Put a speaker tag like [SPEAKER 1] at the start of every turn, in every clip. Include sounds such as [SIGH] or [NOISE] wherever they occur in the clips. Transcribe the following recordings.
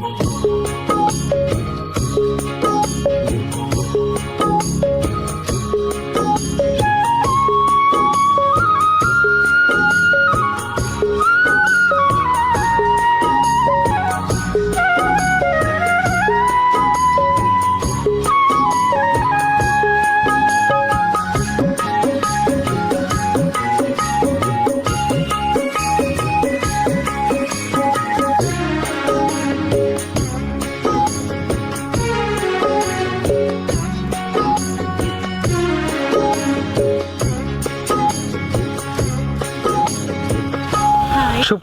[SPEAKER 1] Thank you.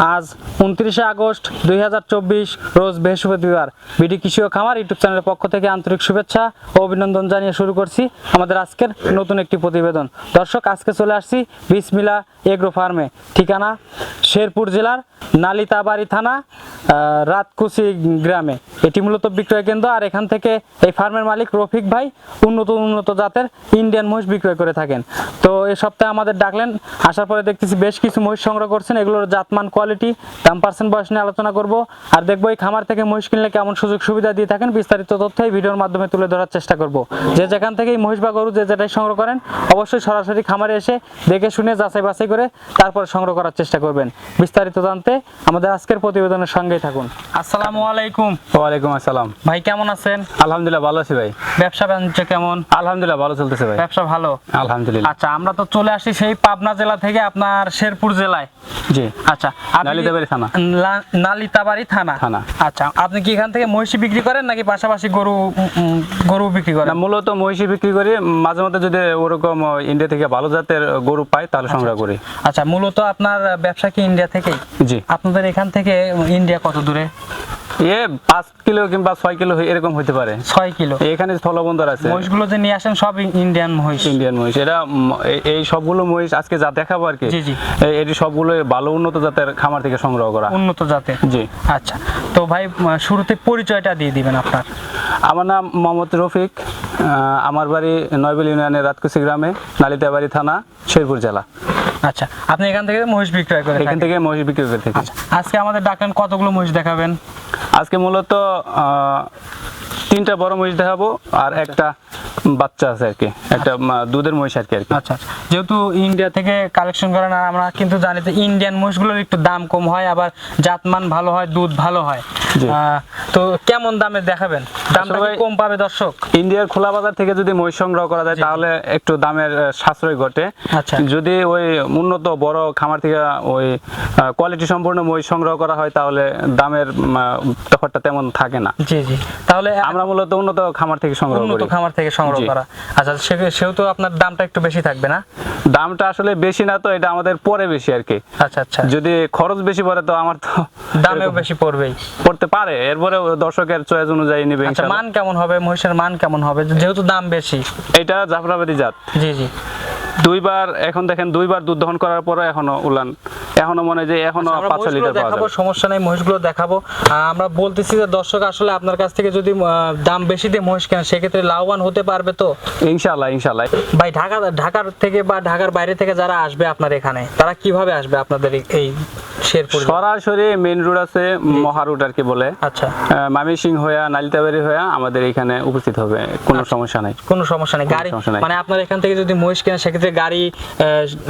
[SPEAKER 1] আজ উনত্রিশে August দুই হাজার চব্বিশ, রোজ বৃহস্পতিবার। বিডি কৃষি খামার ইউটিউব চ্যানেলের পক্ষ থেকে আন্তরিক শুভেচ্ছা ও অভিনন্দন জানিয়ে শুরু করছি আমাদের আজকের নতুন একটি প্রতিবেদন। দর্শক, আজকে চলে আসছি বিসমিলা এগ্রো ফার্মে। ঠিকানা শেরপুর জেলার নালিতাবাড়ি থানা রাতকুচি গ্রামে। এটি মূলত বিক্রয় কেন্দ্র আর এখান থেকে এই ফার্মের মালিক রফিক ভাই উন্নত উন্নত জাতের ইন্ডিয়ান মহিষ বিক্রয় করে থাকেন। তো এ সপ্তাহে আমাদের ডাকলেন, আসার পরে দেখতেছি বেশ কিছু মহিষ সংগ্রহ করছেন, এগুলোর জাতমান কোয়ালিটি দাম পার্সেন্ট বয়স নিয়ে আলোচনা করব। আর দেখব এই খামার থেকে মহিষ কিনলে কেমন সুযোগ সুবিধা দিয়ে থাকেন বিস্তারিত তথ্য এই ভিডিওর মাধ্যমে তুলে ধরার চেষ্টা করব। যে যেখান থেকে মহিষ বা গরু যে যেটাই সংগ্রহ করেন অবশ্যই সরাসরি খামারে এসে দেখে শুনে যাচাই বাছাই করে তারপর সংগ্রহ করার চেষ্টা করবেন। বিস্তারিত জানতে আমাদের আজকের প্রতিবেদনের সঙ্গেই থাকুন। আসসালামু আলাইকুম।
[SPEAKER 2] ওয়ালাইকুম আসসালাম।
[SPEAKER 1] ভাই কেমন আছেন?
[SPEAKER 2] আলহামদুলিল্লাহ ভালো আছি ভাই।
[SPEAKER 1] ব্যবসা বাণিজ্য কেমন?
[SPEAKER 2] আলহামদুলিল্লাহ ভালো চলতেছে ভাই।
[SPEAKER 1] ব্যবসা ভালো?
[SPEAKER 2] আলহামদুলিল্লাহ।
[SPEAKER 1] আচ্ছা আমরা তো চলে আসি সেই পাবনা জেলা থেকে আপনার শেরপুর জেলায়।
[SPEAKER 2] জি।
[SPEAKER 1] আচ্ছা
[SPEAKER 2] নালিতাবাড়ি থানা।
[SPEAKER 1] নালিতাবাড়ি থানা?
[SPEAKER 2] থানা।
[SPEAKER 1] আচ্ছা আপনি কি এখান থেকে মহিষী বিক্রি করেন নাকি পাশাপাশি গরু গরু বিক্রি করেন?
[SPEAKER 2] মূলত মহিষী বিক্রি করি। মাঝে মধ্যে যদি ওরকম ইন্ডিয়া থেকে ভালো জাতের গরু পাই তাহলে সংগ্রহ করি।
[SPEAKER 1] আচ্ছা মূলত আপনার ব্যবসা কি ইন্ডিয়া থেকেই?
[SPEAKER 2] জি।
[SPEAKER 1] আপনাদের এখান থেকে ইন্ডিয়া কত দূরে?
[SPEAKER 2] এ পাঁচ কিলো কিংবা ছয় কিলো এরকম হতে পারে।
[SPEAKER 1] ছয় কিলো।
[SPEAKER 2] এখানে স্থলবন্দর আছে।
[SPEAKER 1] মহিষগুলো যে নিয়ে আসেন সব ইন্ডিয়ান মহিষ।
[SPEAKER 2] ইন্ডিয়ান মহিষ। এটা এই- সবগুলো মহিষ আজকে যা দেখাবো আর কি
[SPEAKER 1] জি,
[SPEAKER 2] এটি সবগুলো ভালো উন্নত জাতের খামার থেকে সংগ্রহ করা।
[SPEAKER 1] উন্নত জাতের।
[SPEAKER 2] জি।
[SPEAKER 1] আচ্ছা। তো ভাই শুরুতে পরিচয়টা দিয়ে দিবেন আপনার।
[SPEAKER 2] আমার নাম মোহাম্মদ রফিক আমার বাড়ি নয়বেল ইউনিয়নের রাতকুচি গ্রামে নালিতাবাড়ি থানা শেরপুর জেলা।
[SPEAKER 1] আচ্ছা আপনি এখান থেকে মহিষ বিক্রয় করে
[SPEAKER 2] এখান থেকে মহিষ বিক্রি করে থাকি।
[SPEAKER 1] আজকে আমাদের ডাকেন কতগুলো মহিষ দেখাবেন?
[SPEAKER 2] আজকে মূলত আহ, তিনটা বড় মহিষ দেখাবো আর একটা বাচ্চা আছে আর কি। একটা দুধের মহিষ আর কি আর
[SPEAKER 1] আচ্ছা আচ্ছা। যেহেতু ইন্ডিয়া থেকে কালেকশন করেন আর আমরা কিন্তু জানি যে ইন্ডিয়ান মহিষগুলোর একটু দাম কম হয় আবার জাতমান ভালো হয় দুধ ভালো হয়। তো কেমন দামে দেখাবেন? দামটা কম পাবে দর্শক?
[SPEAKER 2] ইন্ডিয়ার খোলা বাজার থেকে যদি মহিষ সংগ্রহ করা যায় তাহলে একটু দামের সাশ্রয় ঘটে।
[SPEAKER 1] আচ্ছা।
[SPEAKER 2] যদি ওই উন্নত বড় খামার থেকে ওই কোয়ালিটি সম্পূর্ণ মহিষ সংগ্রহ করা হয় তাহলে দামের তফাৎটা তেমন থাকে না।
[SPEAKER 1] জি জি। তাহলে
[SPEAKER 2] আমরা মূলত উন্নত খামার থেকে সংগ্রহ করি।
[SPEAKER 1] উন্নত খামার থেকে সংগ্রহ করা। আচ্ছা সে- সেহেতু আপনার দামটা একটু বেশি থাকবে না?
[SPEAKER 2] দামটা আসলে বেশি না তো এটা আমাদের পরে বেশি আর কি।
[SPEAKER 1] আচ্ছা আচ্ছা।
[SPEAKER 2] যদি খরচ বেশি পড়ে তো আমার তো
[SPEAKER 1] দামেও বেশি পড়বেই।
[SPEAKER 2] পড়তে পারে এরপরে দর্শকের চয়েস অনুযায়ী নিবে
[SPEAKER 1] আচ্ছা মান কেমন হবে? মহিষের মান কেমন হবে? যেহেতু দাম বেশি।
[SPEAKER 2] এটা জাফরাবাদী জাত।
[SPEAKER 1] জি জি।
[SPEAKER 2] দুইবার এখন দেখেন দুইবার দুধ দহন করার পরে এখনও উলান এখনও মনে যে এখনও
[SPEAKER 1] আচ্ছা, আমরা
[SPEAKER 2] পাঁচ ছয়
[SPEAKER 1] মহিষগুলো
[SPEAKER 2] লিটার পাওয়া
[SPEAKER 1] দেখাবো
[SPEAKER 2] যাবে।
[SPEAKER 1] সমস্যা নেই মহিষগুলো দেখাবো। আমরা বলতেছি যে দর্শক আসলে আপনার কাছ থেকে যদি দাম বেশি দিয়ে মহিষ কেন সেক্ষেত্রে লাভবান হতে পারবে তো?
[SPEAKER 2] ইনশাল্লাহ ইনশাল্লাহ
[SPEAKER 1] ভাই ঢাকা ঢাকার থেকে বা ঢাকার বাইরে থেকে যারা আসবে আপনার এখানে তারা কীভাবে আসবে আপনাদের এই- শেরপুর
[SPEAKER 2] সরাসরি মেইন রোড আছে মহা রোড আর কি বলে।
[SPEAKER 1] আচ্ছা।
[SPEAKER 2] মামি সিং হইয়া নালিতাবাড়ি হইয়া আমাদের এখানে উপস্থিত হবে কোনো সমস্যা নাই।
[SPEAKER 1] কোনো সমস্যা নেই গাড়ি মানে আপনার এখান থেকে যদি মহিষ কেন সেক্ষেত্রে গাড়ি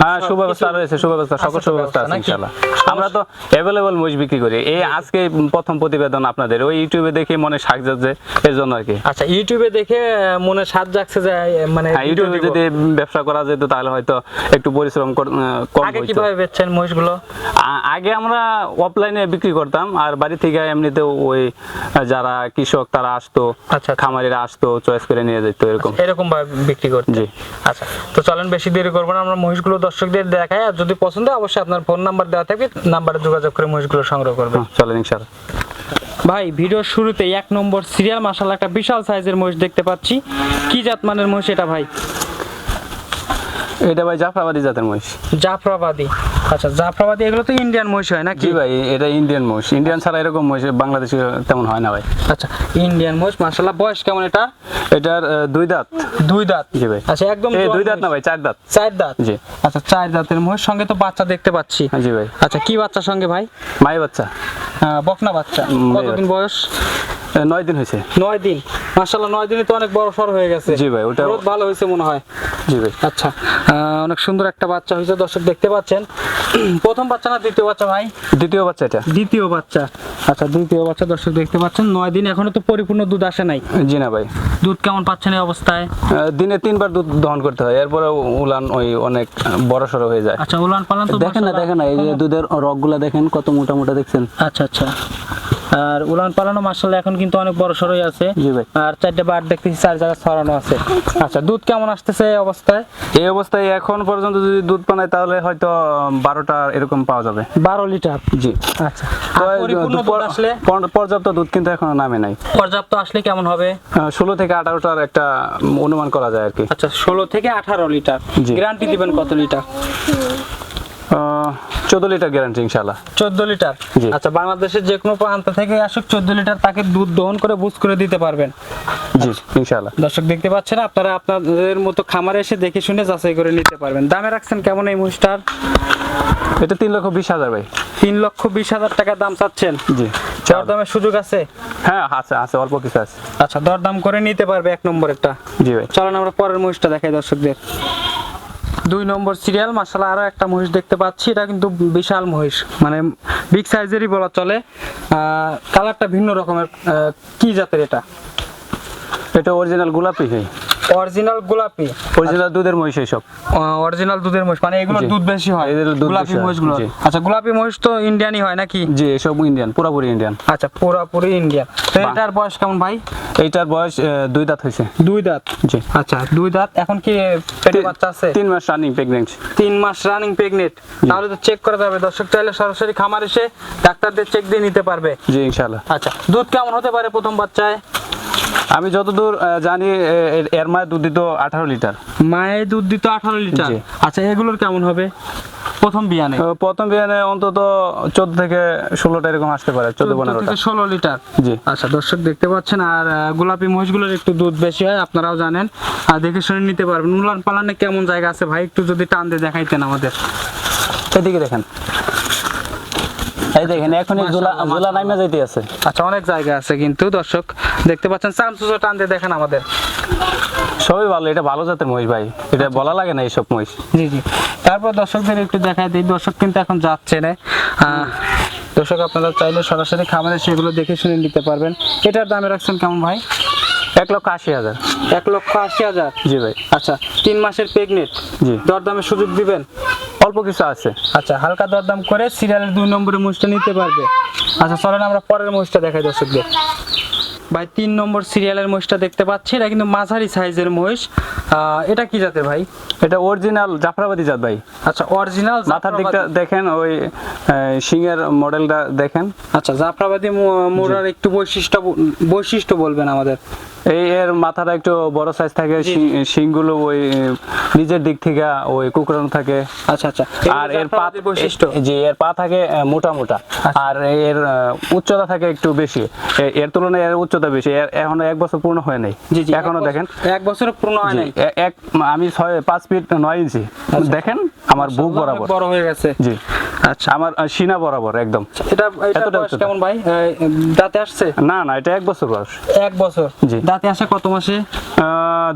[SPEAKER 2] হ্যাঁ সুব্যবস্থা রয়েছে সুব্যবস্থা সকল সুব্যবস্থা আছে।
[SPEAKER 1] নাকি?
[SPEAKER 2] ইনশাল্লাহ আমরা তো অ্যাভেলেবল মহিষ বিক্রি করি। এই আজকে প্রথম প্রতিবেদন আপনাদের। ওই ইউটিউবে দেখে মনে শাক যাচ্ছে এর জন্য আর কি।
[SPEAKER 1] আচ্ছা ইউটিউবে দেখে মনে সাত জাগছে যে মানে
[SPEAKER 2] হ্যাঁ ইউটিউবে যদি ব্যবসা করা যেত তাহলে হয়তো একটু পরিশ্রম কম
[SPEAKER 1] আগে কীভাবে বেচছেন মহিষগুলো?
[SPEAKER 2] আগে আমরা অফলাইনে বিক্রি করতাম আর বাড়ি থেকে এমনিতে ওই যারা কৃষক তারা আসতো
[SPEAKER 1] আচ্ছা।
[SPEAKER 2] খামারিরা আসতো চয়েস করে নিয়ে যেত এরকম।
[SPEAKER 1] এরকম ভাবে বিক্রি করতে
[SPEAKER 2] জি।
[SPEAKER 1] আচ্ছা তো চলেন বেশি দেরি করব না আমরা মহিষগুলো দর্শকদের দেখাই আর যদি পছন্দ হয় অবশ্যই আপনার ফোন নাম্বার দেওয়া থাকবে নাম্বারে যোগাযোগ করে মহিষগুলো সংগ্রহ করবে।
[SPEAKER 2] হুম, চলেন স্যার
[SPEAKER 1] ভাই ভিডিওর শুরুতে এক নম্বর সিরিয়াল মাসাল্লাহ একটা বিশাল সাইজের মহিষ দেখতে পাচ্ছি। কি জাত মানের মহিষ এটা ভাই?
[SPEAKER 2] এটা ভাই জাফরাবাদী জাতের মহিষ।
[SPEAKER 1] জাফরাবাদী। আচ্ছা জাফরাবাদী এগুলো তো ইন্ডিয়ান মহিষ হয় নাকি?
[SPEAKER 2] জি ভাই এটা ইন্ডিয়ান মহিষ। ইন্ডিয়ান ছাড়া এরকম মহিষ বাংলাদেশে তেমন হয় না ভাই।
[SPEAKER 1] আচ্ছা ইন্ডিয়ান মহিষ মাসাল্লাহ বয়স কেমন এটা?
[SPEAKER 2] এটার দুই দাঁত।
[SPEAKER 1] দুই দাঁত?
[SPEAKER 2] জি ভাই।
[SPEAKER 1] আচ্ছা একদম
[SPEAKER 2] দুই দাঁত না ভাই চার দাঁত।
[SPEAKER 1] চার দাঁত?
[SPEAKER 2] জি।
[SPEAKER 1] আচ্ছা চার দাঁতের মহিষ সঙ্গে তো বাচ্চা দেখতে পাচ্ছি।
[SPEAKER 2] জি ভাই।
[SPEAKER 1] আচ্ছা কি বাচ্চার সঙ্গে ভাই?
[SPEAKER 2] মাই বাচ্চা।
[SPEAKER 1] বকনা বাচ্চা। কতদিন বয়স?
[SPEAKER 2] নয় দিন হয়েছে।
[SPEAKER 1] নয় দিন। মাশাল্লাহ নয় দিনে তো অনেক বড় সর হয়ে গেছে।
[SPEAKER 2] জি ভাই, ওটা-
[SPEAKER 1] গ্রোথ ভালো হয়েছে মনে হয়।
[SPEAKER 2] জি ভাই।
[SPEAKER 1] আচ্ছা অনেক সুন্দর একটা বাচ্চা হয়েছে দর্শক দেখতে পাচ্ছেন। [CLEARS THROAT] প্রথম বাচ্চা না দ্বিতীয় বাচ্চা ভাই?
[SPEAKER 2] দ্বিতীয় বাচ্চা এটা।
[SPEAKER 1] দ্বিতীয় বাচ্চা। আচ্ছা দ্বিতীয় বাচ্চা দর্শক দেখতে পাচ্ছেন। নয় দিন এখনও তো পরিপূর্ণ দুধ আসে নাই।
[SPEAKER 2] জি না ভাই।
[SPEAKER 1] দুধ কেমন পাচ্ছেন এই অবস্থায়?
[SPEAKER 2] দিনে তিনবার দুধ দহন করতে হয় এরপরে উলান ওই অনেক বড় সড়ো হয়ে যায়।
[SPEAKER 1] আচ্ছা উলান পালান তো
[SPEAKER 3] দেখেন না দেখেন না এই যে দুধের রগগুলা দেখেন কত মোটা মোটা দেখছেন।
[SPEAKER 1] আচ্ছা আচ্ছা। আর উলান পালানো মাসাল্লাহ এখন কিন্তু অনেক বড় সরই আছে। আর চারটে বার দেখতেছি চার জায়গায় ছড়ানো আছে। আচ্ছা দুধ কেমন আসতেছে এই অবস্থায়?
[SPEAKER 2] এই অবস্থায় এখন পর্যন্ত যদি দুধ পানায় তাহলে হয়তো বারোটা এরকম পাওয়া যাবে।
[SPEAKER 1] বারো লিটার?
[SPEAKER 2] জি।
[SPEAKER 1] আচ্ছা। আসলে?
[SPEAKER 2] পর্যাপ্ত দুধ কিন্তু এখনও নামে নাই।
[SPEAKER 1] পর্যাপ্ত আসলে কেমন হবে?
[SPEAKER 2] ষোলো থেকে আঠারোটার একটা অনুমান করা যায় আর কি।
[SPEAKER 1] আচ্ছা ষোলো থেকে আঠারো লিটার। গ্যারান্টি দিবেন কত লিটার?
[SPEAKER 2] চোদ্দ লিটার গ্যারান্টি ইনশাল্লাহ
[SPEAKER 1] চোদ্দ লিটার? আচ্ছা বাংলাদেশের যে কোনো প্রান্ত থেকে আসুক চোদ্দ লিটার তাকে দুধ দহন করে বুঝ করে দিতে পারবেন।
[SPEAKER 2] জি ইনশাল্লাহ
[SPEAKER 1] দর্শক দেখতে পাচ্ছেন আপনারা আপনাদের মতো খামারে এসে দেখে শুনে যাচাই করে নিতে পারবেন। দামে রাখছেন কেমন এই মহিষটার?
[SPEAKER 2] এটা তিন লক্ষ বিশ হাজার ভাই।
[SPEAKER 1] তিন লক্ষ বিশ হাজার টাকা দাম চাচ্ছেন।
[SPEAKER 2] জি।
[SPEAKER 1] দরদামের সুযোগ আছে?
[SPEAKER 2] হ্যাঁ আছে আছে অল্প কিছু আছে।
[SPEAKER 1] আচ্ছা দরদাম করে নিতে পারবে এক নম্বরেরটা।
[SPEAKER 2] জি ভাই।
[SPEAKER 1] চলেন আমরা পরের মহিষটা দেখাই দর্শকদের। দুই নম্বর সিরিয়াল মাসালা আরও একটা মহিষ দেখতে পাচ্ছি। এটা কিন্তু বিশাল মহিষ মানে বিগ সাইজেরই বলা চলে। কালারটা ভিন্ন রকমের কি জাতের এটা?
[SPEAKER 2] এটা অরিজিনাল গোলাপি ভাই
[SPEAKER 1] অরিজিনাল গোলাপি।
[SPEAKER 2] অরিজিনাল দুধের মহিষ সব
[SPEAKER 1] অরিজিনাল দুধের মহিষ মানে এগুলোর
[SPEAKER 2] জি।
[SPEAKER 1] দুধ বেশি হয়।
[SPEAKER 2] এদের দুধ
[SPEAKER 1] গোলাপি মহিষগুলো আচ্ছা গোলাপি মহিষ তো ইন্ডিয়ানই হয় নাকি?
[SPEAKER 2] জি এসব ইন্ডিয়ান পুরাপুরি ইন্ডিয়ান
[SPEAKER 1] আচ্ছা পুরাপুরি ইন্ডিয়ান তো এটার বয়স কেমন ভাই?
[SPEAKER 2] এইটার বয়স দুই দাঁত হয়েছে।
[SPEAKER 1] দুই দাঁত?
[SPEAKER 2] জি।
[SPEAKER 1] আচ্ছা দুই দাঁত। এখন কি পেটে বাচ্চা আছে?
[SPEAKER 2] তিন মাস রানিং প্রেগনেন্ট
[SPEAKER 1] তিন মাস রানিং প্রেগনেন্ট তাহলে তো চেক করা যাবে। দর্শক চাইলে সরাসরি খামার এসে ডাক্তারদের চেক দিয়ে নিতে পারবে।
[SPEAKER 2] জি ইনশাআল্লাহ।
[SPEAKER 1] আচ্ছা দুধ কেমন হতে পারে প্রথম বাচ্চায়?
[SPEAKER 2] আমি যতদূর জানি এর- মায়ের দুধ দিত আঠারো লিটার।
[SPEAKER 1] মায়ের দুধ দিত আঠারো লিটার? আচ্ছা এগুলোর কেমন হবে? প্রথম বিয়ানে?
[SPEAKER 2] প্রথম বিয়ানে অন্তত চোদ্দ থেকে ষোলোটা এরকম আসতে পারে চোদ্দ
[SPEAKER 1] থেকে ষোলো লিটার?
[SPEAKER 2] জি।
[SPEAKER 1] আচ্ছা দর্শক দেখতে পাচ্ছেন আর গোলাপি মহিষগুলোর একটু দুধ বেশি হয় আপনারাও জানেন। আর দেখে শুনে নিতে পারবেন উলান পালানে কেমন জায়গা আছে ভাই? একটু যদি টান দিয়ে দেখাইতেন আমাদের।
[SPEAKER 2] এদিকে দেখেন।
[SPEAKER 3] এই দেখেন এখন জোলা জোলা নাইমা যাইতে আছে
[SPEAKER 1] আচ্ছা অনেক জায়গা আছে কিন্তু দর্শক। দেখতে পাচ্ছেন চামচুচো টান দিয়ে দেখেন আমাদের।
[SPEAKER 2] সবই ভালো এটা ভালো জাতের মহিষ ভাই। এটা বলা লাগে না এইসব মহিষ।
[SPEAKER 1] জি জি। তারপর দর্শকদের একটু দেখায় দিই দর্শক কিন্তু এখন যাচ্ছে না। দর্শক আপনারা চাইলে সরাসরি খামারে সেগুলো দেখে শুনে নিতে পারবেন। এটার দামে রাখছেন কেমন ভাই?
[SPEAKER 2] এক লক্ষ আশি হাজার।
[SPEAKER 1] এক লক্ষ আশি হাজার?
[SPEAKER 2] জি ভাই।
[SPEAKER 1] আচ্ছা তিন মাসের প্রেগনেন্ট
[SPEAKER 2] জি।
[SPEAKER 1] দরদামের সুযোগ দিবেন?
[SPEAKER 2] অল্প কিছু আছে।
[SPEAKER 1] আচ্ছা হালকা দরদাম করে সিরিয়ালের দুই নম্বরের মুষটা নিতে পারবে। আচ্ছা চলেন আমরা পরের মুষটা দেখাই দর্শকদের। ভাই তিন নম্বর সিরিয়ালের মহিষটা দেখতে পাচ্ছি। এটা কিন্তু মাঝারি সাইজের মহিষ। আহ, এটা কি জাতের ভাই?
[SPEAKER 2] এটা অরিজিনাল জাফরাবাদী জাত ভাই।
[SPEAKER 1] আচ্ছা অরিজিনাল
[SPEAKER 2] মাথার দিকটা দেখেন ওই সিংয়ের মডেলটা দেখেন।
[SPEAKER 1] আচ্ছা জাফরাবাদী মোড়ার একটু বৈশিষ্ট্য বৈশিষ্ট্য বলবেন আমাদের।
[SPEAKER 2] এই এর মাথাটা একটু বড় সাইজ থাকে শিংগুলো ওই নিজের দিক থেকে ওই কুকরানো থাকে।
[SPEAKER 1] আচ্ছা আচ্ছা।
[SPEAKER 2] আর এর পা
[SPEAKER 1] বৈশিষ্ট্য?
[SPEAKER 2] জি এর পা থাকে মোটা মোটা। আর এর উচ্চতা থাকে একটু বেশি। এর তুলনায় এর উচ্চতা বেশি। এর এখনও এক বছর পূর্ণ হয় নাই।
[SPEAKER 1] জি জি এখনও
[SPEAKER 2] দেখেন।
[SPEAKER 1] এক বছর পূর্ণ হয় নাই।
[SPEAKER 2] এক আমি ছয় পাঁচ ফিট নয় ইঞ্চি দেখেন আমার বুক বরাবর।
[SPEAKER 1] বড় হয়ে গেছে।
[SPEAKER 2] জি।
[SPEAKER 1] আচ্ছা
[SPEAKER 2] আমার সিনা বরাবর একদম।
[SPEAKER 1] এটা এটা বয়স কেমন ভাই? দাঁতে আসছে?
[SPEAKER 2] না না এটা এক বছর বয়স।
[SPEAKER 1] এক বছর।
[SPEAKER 2] জি।
[SPEAKER 1] দাঁতে আসে কত মাসে?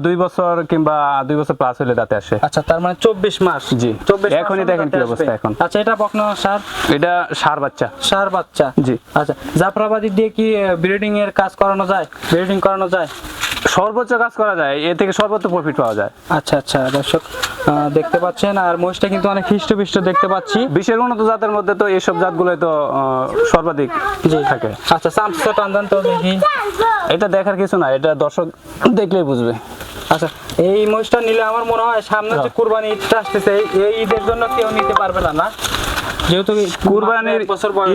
[SPEAKER 2] দুই বছর কিংবা দুই বছর প্লাস হলে দাঁতে আসে।
[SPEAKER 1] আচ্ছা তার মানে চব্বিশ মাস।
[SPEAKER 2] জি।
[SPEAKER 1] চব্বিশ
[SPEAKER 2] এখনই দেখেন কি অবস্থা এখন।
[SPEAKER 1] আচ্ছা এটা বকনা সার?
[SPEAKER 2] এটা সার বাচ্চা।
[SPEAKER 1] সার বাচ্চা।
[SPEAKER 2] জি।
[SPEAKER 1] আচ্ছা জাফরাবাদি দিয়ে কি ব্রিডিং এর কাজ করানো যায়? ব্রিডিং করানো যায়?
[SPEAKER 2] সর্বোচ্চ কাজ করা যায় এ থেকে সর্বোচ্চ প্রফিট পাওয়া যায়।
[SPEAKER 1] আচ্ছা আচ্ছা দর্শক দেখতে পাচ্ছেন আর মহিষটা কিন্তু অনেক হৃষ্টপুষ্ট দেখতে পাচ্ছি।
[SPEAKER 2] বিশ্বের উন্নত জাতের মধ্যে তো এইসব জাতগুলোই তো সর্বাধিক
[SPEAKER 1] জি।
[SPEAKER 2] থাকে।
[SPEAKER 1] আচ্ছা টান তো দেখি।
[SPEAKER 2] এটা দেখার কিছু না এটা দর্শক দেখলেই বুঝবে।
[SPEAKER 1] আচ্ছা এই মহিষটা নিলে আমার মনে হয় সামনে যে
[SPEAKER 2] হ্যাঁ।
[SPEAKER 1] কুরবানি ঈদটা আসতেছে এই- এই ঈদের জন্য কেউ নিতে পারবে না না? যেহেতু
[SPEAKER 2] কুরবানির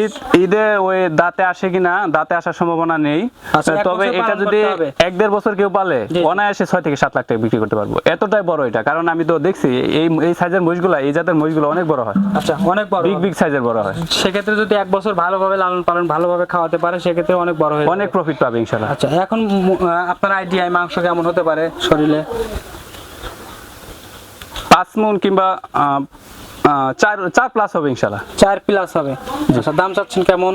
[SPEAKER 2] ঈদ ঈদে ওই দাঁতে আসে কিনা দাঁতে আসার সম্ভাবনা নেই।
[SPEAKER 1] আচ্ছা,
[SPEAKER 2] তবে এটা যদি এক দেড় বছর কেউ পালে অনায়াসে ছয় থেকে সাত লাখ টাকা বিক্রি করতে পারব। এতটাই বড় এটা কারণ আমি তো দেখছি এই এই সাইজের মহিষগুলো এই জাতের মহিষগুলো অনেক বড় হয়।
[SPEAKER 1] আচ্ছা অনেক বড়।
[SPEAKER 2] বিগ বিগ সাইজের বড় হয়।
[SPEAKER 1] সেক্ষেত্রে যদি এক বছর ভালোভাবে লালন পালন ভালোভাবে খাওয়াতে পারে সেক্ষেত্রে অনেক বড় হয়ে
[SPEAKER 2] অনেক প্রফিট পাবে ইনশাল্লাহ
[SPEAKER 1] আচ্ছা এখন আপনার আইডিয়ায় মাংস কেমন হতে পারে শরীরে?
[SPEAKER 2] পাঁচ মন কিংবা চার চার প্লাস হবে ইনশাল্লাহ
[SPEAKER 1] চার প্লাস হবে। আচ্ছা দাম চাচ্ছেন কেমন?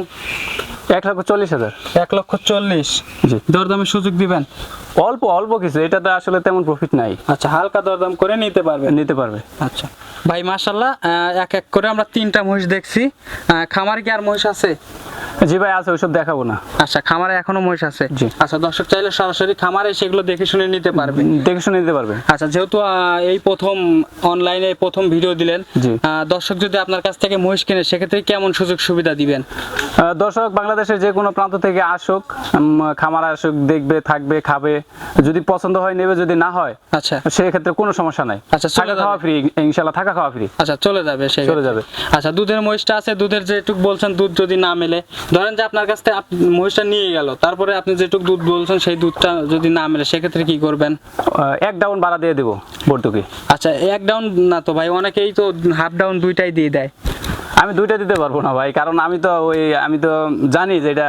[SPEAKER 2] এক লক্ষ চল্লিশ হাজার।
[SPEAKER 1] এক লক্ষ চল্লিশ।
[SPEAKER 2] জি।
[SPEAKER 1] দরদামের সুযোগ দিবেন?
[SPEAKER 2] অল্প অল্প কিছু এটাতে আসলে তেমন প্রফিট নাই।
[SPEAKER 1] আচ্ছা হালকা দরদাম করে নিতে পারবে
[SPEAKER 2] নিতে পারবে।
[SPEAKER 1] আচ্ছা। ভাই মাশাল্লাহ এক এক করে আমরা তিনটা মহিষ দেখছি। খামারে কি আর মহিষ আছে?
[SPEAKER 2] জি ভাই আছে ওইসব দেখাবো না।
[SPEAKER 1] আচ্ছা খামারে এখনও মহিষ আছে?
[SPEAKER 2] জি।
[SPEAKER 1] আচ্ছা দর্শক চাইলে সরাসরি খামারে সেগুলো দেখে শুনে নিতে পারবে।
[SPEAKER 2] দেখে শুনে নিতে পারবে।
[SPEAKER 1] আচ্ছা যেহেতু এই প্রথম অনলাইনে প্রথম ভিডিও দিলেন। দর্শক যদি আপনার কাছ থেকে মহিষ কিনে সেক্ষেত্রে কেমন সুযোগ সুবিধা দিবেন?
[SPEAKER 2] দর্শক বাংলাদেশের যে কোনো প্রান্ত থেকে আসুক খামার আসুক দেখবে থাকবে খাবে যদি পছন্দ হয় নেবে যদি না হয়
[SPEAKER 1] আচ্ছা।
[SPEAKER 2] সেক্ষেত্রে কোনো সমস্যা নাই।
[SPEAKER 1] আচ্ছা,
[SPEAKER 2] থাকা খাওয়া ফ্রি ইনশাল্লাহ থাকা খাওয়া ফ্রি
[SPEAKER 1] আচ্ছা চলে যাবে সে
[SPEAKER 2] চলে যাবে।
[SPEAKER 1] আচ্ছা দুধের মহিষটা আছে দুধের যেটুক বলছেন দুধ যদি না মেলে ধরেন যে আপনার কাছ থেকে মহিষটা নিয়ে গেল তারপরে আপনি যেটুক দুধ বলছেন সেই দুধটা যদি না মেলে সেক্ষেত্রে কি করবেন?
[SPEAKER 2] এক ডাউন বাড়া দিয়ে দেবো ভর্তুকি
[SPEAKER 1] আচ্ছা এক ডাউন না তো ভাই অনেকেই তো হাফ ডাউন দুইটাই দিয়ে দেয়।
[SPEAKER 2] আমি দুইটা দিতে পারব না ভাই কারণ আমি তো ওই আমি তো জানি যে এটা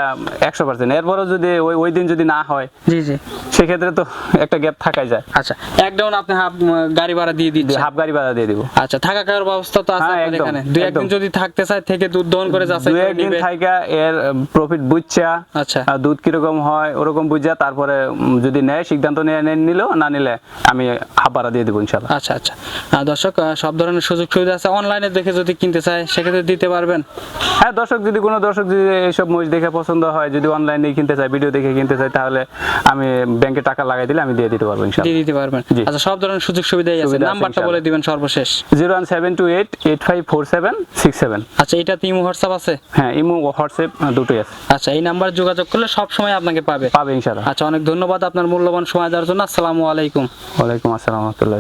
[SPEAKER 2] একশো পার্সেন্ট এরপরও যদি ওই ওই দিন যদি না হয়
[SPEAKER 1] জি জি।
[SPEAKER 2] সেক্ষেত্রে তো একটা গ্যাপ থাকাই যায়।
[SPEAKER 1] আচ্ছা এক ডাউন আপনি হাফ গাড়ি ভাড়া দিয়ে দিচ্ছেন।
[SPEAKER 2] হাফ গাড়ি ভাড়া দিয়ে দিব।
[SPEAKER 1] আচ্ছা থাকা খাওয়ার ব্যবস্থা তো আছে
[SPEAKER 2] হ্যাঁ,
[SPEAKER 1] আপনার এখানে। দুই একদিন যদি থাকতে চায় থেকে দুধ দহন করে যাচাই
[SPEAKER 2] দু
[SPEAKER 1] করে
[SPEAKER 2] একদিন থাইকা এর প্রফিট বুঝছা।
[SPEAKER 1] আচ্ছা।
[SPEAKER 2] আর দুধ কীরকম হয় ওরকম বুঝা তারপরে যদি নেয় সিদ্ধান্ত নিয়ে নিয়ে নিল না নিলে আমি হাফ ভাড়া দিয়ে দিব ইনশাল্লাহ
[SPEAKER 1] আচ্ছা আচ্ছা। দর্শক সব ধরনের সুযোগ সুবিধা আছে অনলাইনে দেখে যদি কিনতে চায় সেক্ষেত্রে দিতে পারবেন।
[SPEAKER 2] হ্যাঁ দর্শক যদি কোনো দর্শক যদি এইসব মহিষ দেখে পছন্দ হয় যদি অনলাইনে কিনতে চায় ভিডিও দেখে কিনতে চায় তাহলে আমি ব্যাংকে টাকা লাগাই দিলে আমি দিয়ে দিতে পারব
[SPEAKER 1] দিয়ে দিতে পারবেন। আচ্ছা সব ধরনের সুযোগ সুবিধাই আছে। নাম্বারটা বলে দিবেন সর্বশেষ।
[SPEAKER 2] Zero one seven two eight eight five four seven six seven
[SPEAKER 1] আচ্ছা এটা ইমো হোয়াটসঅ্যাপ আছে?
[SPEAKER 2] হ্যাঁ ইমো হোয়াটসঅ্যাপ দুটোই আছে।
[SPEAKER 1] আচ্ছা এই নাম্বার যোগাযোগ করলে সব সময় আপনাকে পাবে।
[SPEAKER 2] পাবে ইনশাল্লাহ
[SPEAKER 1] আচ্ছা অনেক ধন্যবাদ আপনার মূল্যবান সময় দেওয়ার জন্য। আসসালামু আলাইকুম।
[SPEAKER 2] ওয়ালাইকুম আসসালাম রহমতুল্লাহ